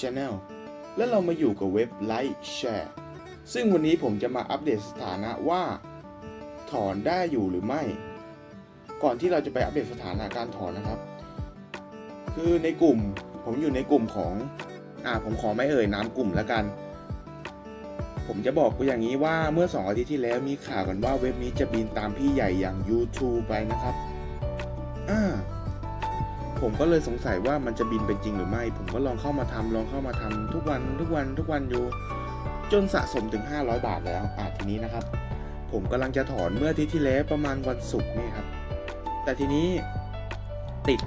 Channel และเรามาอยู่กับเว็บ Like Share ซึ่งวันนี้ผมจะมาอัปเดตสถานะว่า ถอนได้อยู่หรือไม่ ก่อนที่เราจะไปอัปเดตสถานะการถอนนะครับ คือในกลุ่มผมอยู่ในกลุ่มของอ่าผมขอไม่เอ่ยนามกลุ่มแล้วกัน ผมจะบอกกูอย่างนี้ว่าเมื่อ 2 อาทิตย์ที่แล้วมีข่าวกันว่าเว็บนี้จะบินตามพี่ใหญ่อย่าง YouTube ไปนะครับ อ่า ผมก็เลยสงสัยว่ามันจะบินเป็นจริงหรือไม่ ผมก็ลองเข้ามาทำลองเข้ามาทำทุกวันทุกวันทุกวันอยู่ จนสะสมถึง 500 บาทแล้วอ่าทีนี้นะครับ ผมกำลังจะถอนเมื่ออาทิตย์ที่แล้วประมาณวันศุกร์นี่ครับ แต่ทีนี้ติด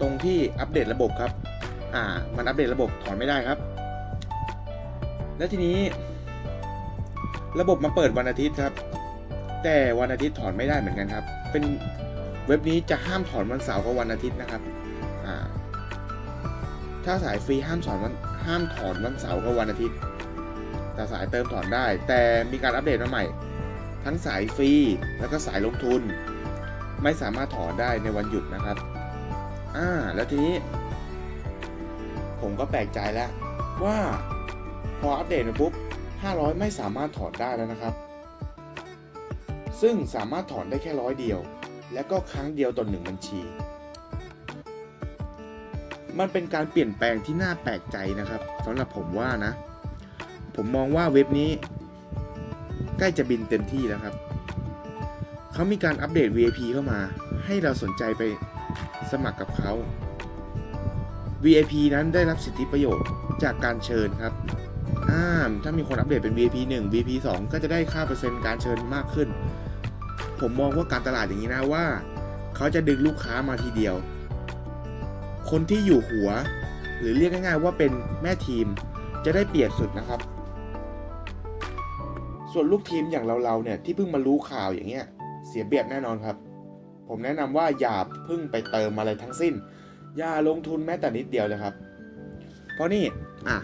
ตรงที่อัปเดตระบบครับ อ่า มันอัปเดตระบบถอนไม่ได้ครับ และทีนี้ ระบบมาเปิดวันอาทิตย์ครับ แต่วันอาทิตย์ถอนไม่ได้เหมือนกันครับ เป็นเว็บนี้จะห้ามถอนวันเสาร์กับวันอาทิตย์นะครับ อ่าถ้าสายฟรีห้ามถอนวันห้ามถอนวันเสาร์กับวันอาทิตย์ แต่สายเติมถอนได้ แต่มีการอัปเดตมาใหม่ ทั้งสายฟรีแล้วก็สายลงทุน ไม่สามารถถอนได้ในวันหยุดนะครับอ่าแล้วทีนี้ ผมก็แปลกใจแล้วว่าพออัปเดตมาปุ๊บ 500 ไม่สามารถถอนได้แล้วนะครับ ซึ่งสามารถถอนได้แค่ร้อยเดียว และก็ครั้งเดียวต่อหนึ่งบัญชี มันเป็นการเปลี่ยนแปลงที่น่าแปลกใจนะครับสำหรับผมว่านะ ผมมองว่าเว็บนี้ใกล้จะบินเต็มที่แล้วครับ เขามีการอัปเดต VIP เข้ามา ให้เราสนใจไปสมัครกับเขา VIP นั้นได้รับสิทธิประโยชน์จากการเชิญครับอ่าถ้ามีคนอัปเดตเป็น VIP 1 VIP 2 ก็จะได้ค่าเปอร์เซ็นต์การเชิญมากขึ้น ผมมองว่าการตลาดอย่างนี้นะว่า เขาจะดึงลูกค้ามาทีเดียว คนที่อยู่หัว หรือเรียกง่ายๆว่าเป็นแม่ทีมจะได้เปรียบสุดนะครับ ส่วนลูกทีมอย่างเราๆเนี่ยที่เพิ่งมารู้ข่าวอย่างเงี้ยเสียเปรียบแน่นอนครับ ผมแนะนำว่าอย่าเพิ่งไปเติมอะไรทั้งสิ้น อย่าลงทุนแม้แต่นิดเดียวเลยครับ เพราะนี่อะ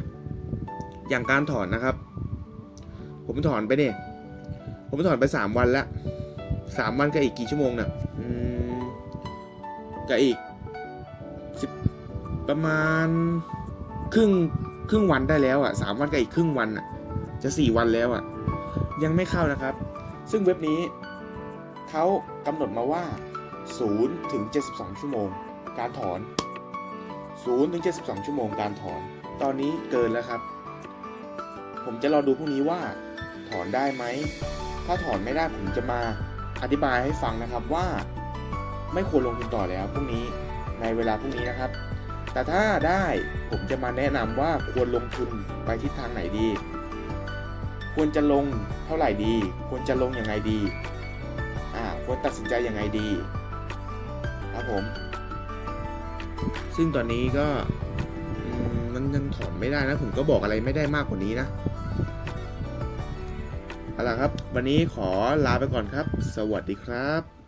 อย่างการถอนนะครับ ผมถอนไปเนี่ยผมถอนไปสามวันแล้วสามวันกับอีกกี่ชั่วโมงเนี่ยกับอีก สิบประมาณครึ่งครึ่งวันได้แล้วอะสามวันกับอีกครึ่งวันอะจะสี่วันแล้วอะ ยังไม่เข้านะครับ ซึ่งเว็บนี้เขากำหนดมาว่า0ถึง72 ชั่วโมง การถอน0ถึง72 ชั่วโมงการถอน ตอนนี้เกินแล้วครับ ผมจะรอดูพรุ่งนี้ว่า ถอนได้ไหม ถ้าถอนไม่ได้ผมจะมาอธิบายให้ฟังนะครับว่า ไม่ควรลงทุนต่อแล้วพรุ่งนี้ ในเวลาพรุ่งนี้นะครับ แต่ถ้าได้ผมจะมาแนะนำว่าควรลงทุนไปทิศทางไหนดี ควรจะลงเท่าไหร่ดี ควรจะลงยังไงดีอ่าควรตัดสินใจยังไงดีครับผม ซึ่งตอนนี้ก็มมันยังถอนไม่ได้นะ ผมก็บอกอะไรไม่ได้มากกว่านี้นะเอาล่ะครับ วันนี้ขอลาไปก่อนครับ สวัสดีครับ